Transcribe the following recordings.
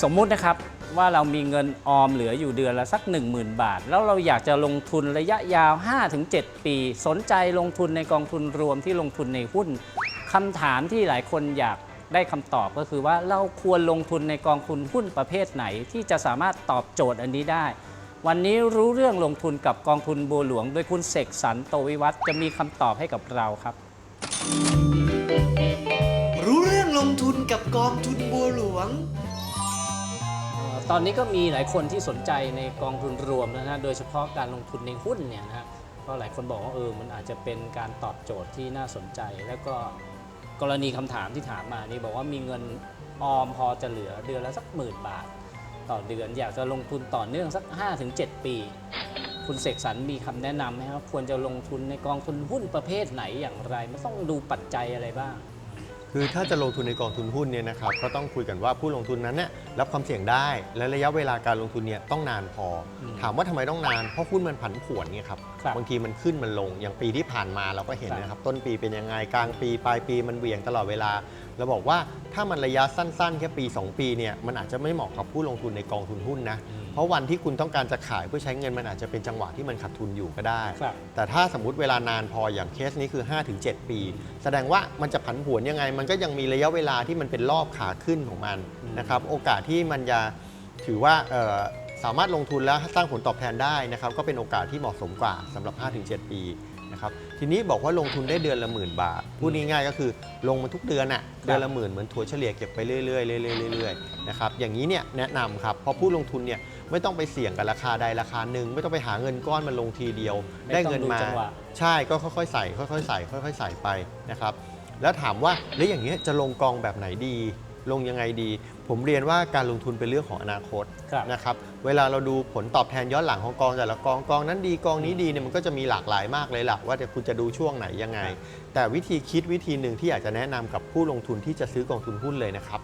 สมมุตินะครับว่าเรามีเงินออมเหลืออยู่เดือนละสัก 10,000 บาท แล้วเราอยากจะลงทุนระยะยาว 5-7 ปี สนใจลงทุนในกองทุนรวมที่ลงทุนในหุ้นคำถามที่หลายคนอยากได้คำตอบก็คือว่าเราควรลงทุนในกองทุนหุ้นประเภทไหน ที่จะสามารถตอบโจทย์อันนี้ได้ วันนี้รู้เรื่องลงทุนกับกองทุนบัวหลวง โดยคุณเสกสรรโตวิวัฒน์จะมีคำตอบให้กับเราครับ รู้เรื่องลงทุนกับกองทุนบัวหลวง ตอนนี้ก็มีหลายคนที่สนใจในกองทุนรวมนะฮะ โดยเฉพาะการลงทุนในหุ้นเนี่ยนะฮะเพราะหลายคนบอกว่าเออ มันอาจจะเป็นการตอบโจทย์ที่น่าสนใจ แล้วก็กรณีคำถามที่ถามมานี่บอกว่ามีเงินออมพอจะเหลือเดือนละสักหมื่นบาท ต่อเดือนอยากจะลงทุนต่อเนื่องสัก 5-7 ปี คุณเสกสรรมีคำแนะนำไหมครับ ควรจะลงทุนในกองทุนหุ้นประเภทไหนอย่างไร มันต้องดูปัจจัยอะไรบ้าง คือถ้าจะลงทุนในกองทุนหุ้นเนี่ยนะครับก็ต้องคุยกันว่าผู้ลงทุนนั้นเนี่ยรับความเสี่ยงได้ และระยะเวลาการลงทุนเนี่ยต้องนานพออมถามว่าทำไมต้องนาน เพราะหุ้นมันผันผวนไงครับครับบางทีมันขึ้นมันลงอย่างปีที่ผ่านมาเราก็เห็นครับนะครับ ต้นปีเป็นยังไงกลางปีปลายปีมันเหวี่ยงตลอดเวลาเราบอกว่าถ้ามันระยะสั้นๆ แค่ปี 2 ปีเนี่ยมันอาจจะไม่เหมาะกับผู้ลงทุนในกองทุนหุ้นนะอืม เพราะวันที่คุณต้องการจะขายเพื่อใช้เงินมันอาจจะเป็นจังหวะที่มันขาดทุนอยู่ก็ได้ ครับ แต่ถ้าสมมติเวลานานพออย่างเคสนี้คือ 5-7 ปี แสดงว่ามันจะผันผวนยังไง มันก็ยังมีระยะเวลาที่มันเป็นรอบขาขึ้นของมันอืมนะครับโอกาสที่มันจะถือว่าเอ่อสามารถลงทุนแล้วสร้างผลตอบแทนได้นะครับก็เป็นโอกาสที่เหมาะสมกว่าสำหรับ 5-7 ปีนะครับทีนี้บอกว่าลงทุนได้เดือนละหมื่นบาทพูดง่ายๆก็คือลงมาทุกเดือนอะเดือนละหมื่นเหมือนถัวเฉลี่ยเก็บไปเรื่อยๆเรื่อยๆเรื่อยๆนะครับอย่างนี้เนี่ยแนะนำครับเพราะผู้ลงทุนเนี่ย ไม่ต้องไปเสี่ยงกับราคาใดราคาหนึ่งไม่ต้องไปหาเงินก้อนมาลงทีเดียวไม่ได้ต้องเงินดูมาจังหวะใช่ก็ค่อยๆใส่ ค่อยๆใส่ ค่อย ๆ ใส่ไปนะครับ แล้วถามว่าแล้วอย่างเงี้ยจะลงกองแบบไหนดี ลงยังไงดี ผมเรียนว่าการลงทุนเป็นเรื่องของอนาคตครับนะครับเวลาเราดูผลตอบแทนย้อนหลังของกองแต่ละกองกองนั้นดีกองนี้ดีเนี่ยมันก็จะมีหลากหลายมากเลยล่ะว่าแต่คุณจะดูช่วงไหนยังไง แต่วิธีคิดวิธีหนึ่งที่อยากจะแนะนำกับผู้ลงทุนที่จะซื้อกองทุนหุ้นเลยนะครับ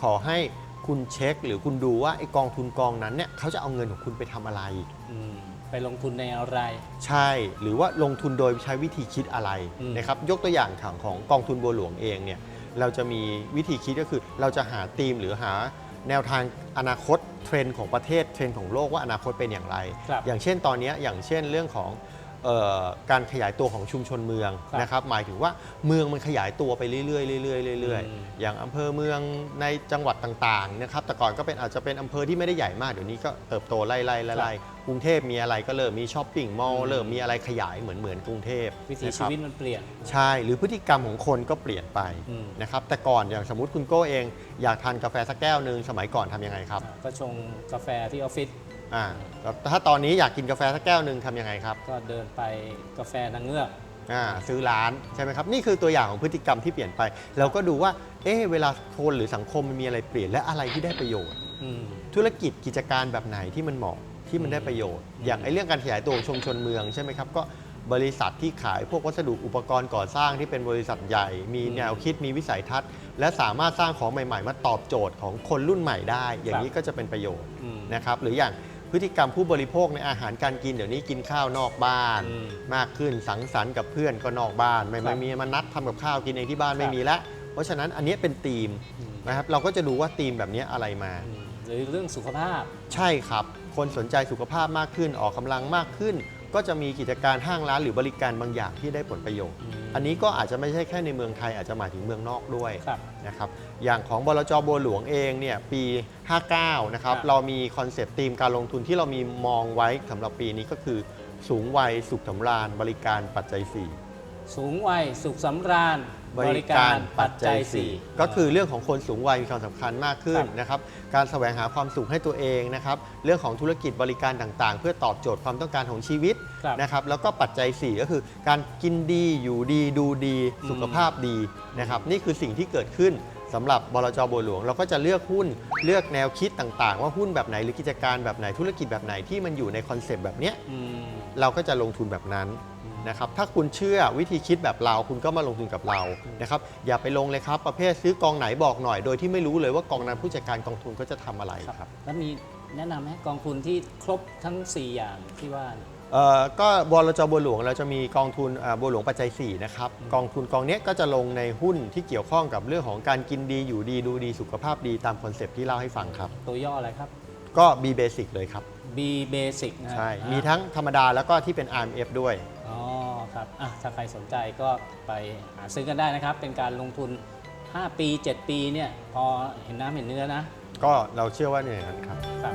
ขอให้ คุณเช็คหรือคุณดูว่าไอ้กองทุนกองนั้นเนี่ยเขาจะเอาเงินของคุณไปทำอะไร อืมไปลงทุนในอะไร ใช่หรือว่าลงทุนโดยใช้วิธีคิดอะไรอืม นะครับยกตัวอย่างของของกองทุนบัวหลวงเองเนี่ยเราจะมีวิธีคิดก็คือเราจะหาธีมหรือหาแนวทางอนาคตเทรนด์ของประเทศเทรนด์ของโลกว่าอนาคตเป็นอย่างไร ครับ อย่างเช่นตอนเนี้ยอย่างเช่นเรื่องของเออ การขยายตัวของชุมชนเมืองครับนะครับหมายถึงว่าเมืองมันขยายตัวไปเรื่อยๆเรื่อยๆเรื่อยอืมๆอย่างอำเภอเมืองในจังหวัดต่างๆนะครับแต่ก่อนก็เป็นอาจจะเป็นอำเภอที่ไม่ได้ใหญ่มากเดี๋ยวนี้ก็เติบโตไล่ๆไล่ๆกรุงเทพมีอะไรก็เริ่มมีช้อปปิ้งมอลล์อืมเริ่มมีอะไรขยายเหมือนเหมือนกรุงเทพวิถีนะคชีรับวิตมันเปลี่ยนใช่หรือพฤติกรรมของคนก็เปลี่ยนไปอืมนะครับแต่ก่อนอย่างสมมติคุณโก้เอง อยากทานกาแฟสักแก้วหนึ่งสมัยก่อนทำยังไงครับก็ชงกาแฟที่ออฟฟิศ อ่าแล้วถ้าตอนนี้อยากกินกาแฟสักแก้วหนึ่งทำยังไงครับ ก็เดินไปกาแฟนางเงือก อ่าซื้อร้านใช่ไหมครับนี่คือตัวอย่างของพฤติกรรมที่เปลี่ยนไป เราก็ดูว่าเอ๊ะเวลาคนหรือสังคมมันมีอะไรเปลี่ยนและอะไรที่ได้ประโยชน์ อืม ธุรกิจกิจการแบบไหนที่มันเหมาะที่มันได้ประโยชน์ อืมอย่างไอ้เรื่องการขยายตัวของชุมชนเมืองใช่ไหมครับก็บริษัทที่ขายพวกวัสดุอุปกรณ์ก่อสร้างที่เป็นบริษัทใหญ่ มีแนวคิดมีวิสัยทัศน์ และสามารถสร้างของใหม่ ๆ มาตอบโจทย์ของคนรุ่นใหม่ได้ อย่างนี้ก็จะเป็นประโยชน์อืม นะครับหรืออย่าง พฤติกรรมผู้บริโภคในอาหารการกินเดี๋ยวนี้กินข้าวนอกบ้าน อืมมากขึ้นสังสรรค์กับเพื่อนก็นอกบ้าน ไม่ครัไม่บมีมานัดทำกับข้าวกินเองที่บ้านครับไม่มีแล้วเพราะฉะนั้นอันนี้เป็นธีมอืมนะครับเราก็จะดูว่าธีมแบบนี้อะไรมาอืมหรือเรื่องสุขภาพ ใช่ครับ คนสนใจสุขภาพมากขึ้นออกกำลังมากขึ้น ก็จะมีกิจการห้างร้านหรือบริการบางอย่างที่ได้ผลประโยชน์อืมอันนี้ก็อาจจะไม่ใช่แค่ในเมืองไทยอาจจะหมายถึงเมืองนอกด้วยครับนะครับ อย่างของบลจบัวหลวงเองเนี่ยปี 59 นะครับครับเรามีคอนเซปต์ธีมการลงทุนที่เรามีมองไว้สำหรับปีนี้ก็คือสูงวัยสุขสำราญบริการปัจจัย4 สูงวัยสุขสำราญบริการปัจจัย 4 ก็คือเรื่องของคนสูงวัยมีความสำคัญมากขึ้นครับนะครับการแสวงหาความสุขให้ตัวเองนะครับเรื่องของธุรกิจบริการต่างๆ เพื่อตอบโจทย์ความต้องการของชีวิตครับนะครับแล้วก็ปัจจัย 4 ก็คือ การกินดีอยู่ดีดูดีอืมสุขภาพดีนะครับนี่คือสิ่งที่เกิดขึ้นสำหรับบลจบัวหลวง เราก็จะเลือกหุ้นเลือกแนวคิดต่างๆ ว่าหุ้นแบบไหนหรือกิจการแบบไหนธุรกิจแบบไหนที่มันอยู่ในคอนเซปต์แบบเนี้ยอืมเราก็จะลงทุนแบบนั้นอืม นะครับถ้าคุณเชื่อวิธีคิดแบบเราคุณก็มาลงทุนกับเรานะครับอย่าไปลงเลยครับประเภทซื้อกองไหนบอกหน่อย โดยที่ไม่รู้เลยว่ากองนั้นผู้จัดการกองทุนก็จะทำอะไรครับแล้วมีแนะนำไหมกองทุนที่ครบทั้ง 4 อย่างที่ว่าเนี่ยเอ่อก็บลจบัวหลวงเราจะมีกองทุนอ่าบัวหลวงปัจจัย4นะครับกองทุนกองเนี้ยก็จะลงในหุ้นที่เกี่ยวข้องกับเรื่องของการกินดีอยู่ดีดูดีสุขภาพดีตามคอนเซปต์ที่เล่าให้ฟังครับ ตัวย่ออะไรครับ ก็ B Basic เลยครับ B Basic นะฮะใช่อ่ามีทั้งธรรมดาแล้วก็ที่เป็น RMF ด้วย อ๋อครับอะถ้าใครสนใจก็ไปหาซื้อกันได้นะครับ เป็นการลงทุน 5 ปี 7 ปีเนี่ยพอเห็นน้ำเห็นเนื้อนะ ก็เราเชื่อว่าเนี่ยางนั้นครับครับ